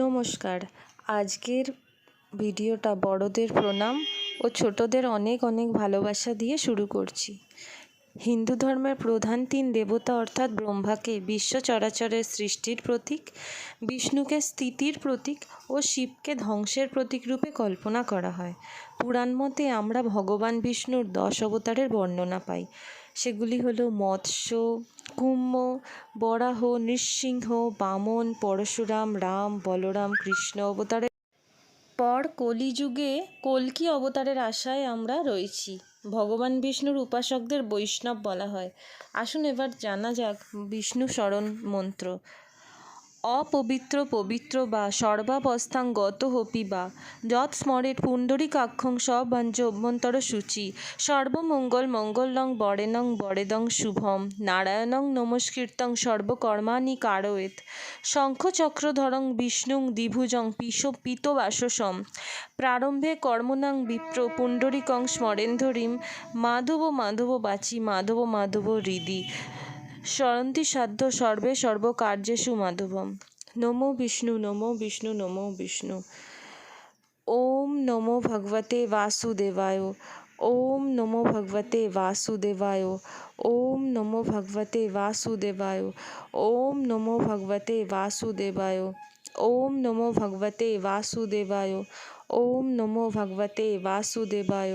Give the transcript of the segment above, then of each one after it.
নমস্কার। আজকের ভিডিওটা বড়দের প্রণাম ও ছোটদের অনেক অনেক ভালোবাসা দিয়ে শুরু করছি। হিন্দু ধর্মের প্রধান তিন দেবতা অর্থাৎ ব্রহ্মাকে বিশ্ব চরাচরের সৃষ্টির প্রতীক, বিষ্ণুকে স্থিতির প্রতীক ও শিবকে ধ্বংসের প্রতীক রূপে কল্পনা করা হয়। পুরাণ মতে আমরা ভগবান বিষ্ণুর দশ অবতারের বর্ণনা পাই। সেগুলি হলো মৎস্য কুম্ভ, বরাহ, নৃসিংহ, বামন, পরশুরাম, রাম, বলরাম, কৃষ্ণ অবতারের পর কলিযুগে কলকি অবতারের আশায় আমরা রয়েছি। ভগবান বিষ্ণুর উপাসকদের বৈষ্ণব বলা হয়। আসুন এবার জানা যাক বিষ্ণু স্মরণ মন্ত্র। অপবিত্র, পবিত্র বা সর্বাবস্থাং গত হপি বা। যৎ স্মরের পুণ্ডরীকাক্ষং সবাঞ্জ অভ্যন্তর সূচি। সর্বমঙ্গল মঙ্গলং বরেণং বরেদং শুভম। নারায়ণং নমস্কীর্তং সর্বকর্মাণি কারয়েত। শঙ্খচক্রধরং বিষ্ণুং দ্বিভুজং পিশ পিতবাসসম। প্রারম্ভে কর্মণাং বিপ্র পুণ্ডরীকং স্মরেন্ধরিম। মাধব মাধব বাচি মাধব মাধব হৃদি। স্মরন্তি সাধ্য সর্বে সর্বকার্যেষু মাধবম নমো বিষ্ণু নমো বিষ্ণু নমো বিষ্ণু। ওম নমো ভগবতে বাসুদেবায়। ওম নমো ভগবতে বাসুদেবায়। ওম নমো ভগবতে বাসুদেবায়। ওম নমো ভগবতে বাসুদেবায়। ওম নমো ভগবতে বাসুদেবায়। ওম নমো ভগবতে বাসুদেবায়।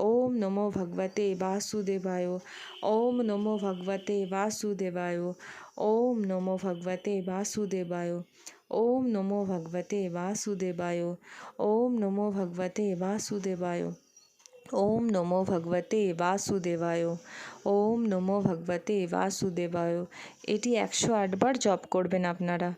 ওম নমো ভগবতে বাসুদেবায়, ওম নমো ভগবতে বাসুদেবায়, ওম নমো ভগবতে বাসুদেবায়, ওম নমো ভগবতে বাসুদেবায়, ওম নমো ভগবতে বাসুদেবায়, ওম নমো ভগবতে বাসুদেবায়, ওম নমো ভগবতে বাসুদেবায়। এটি একশো আটবার জপ করবেন আপনারা।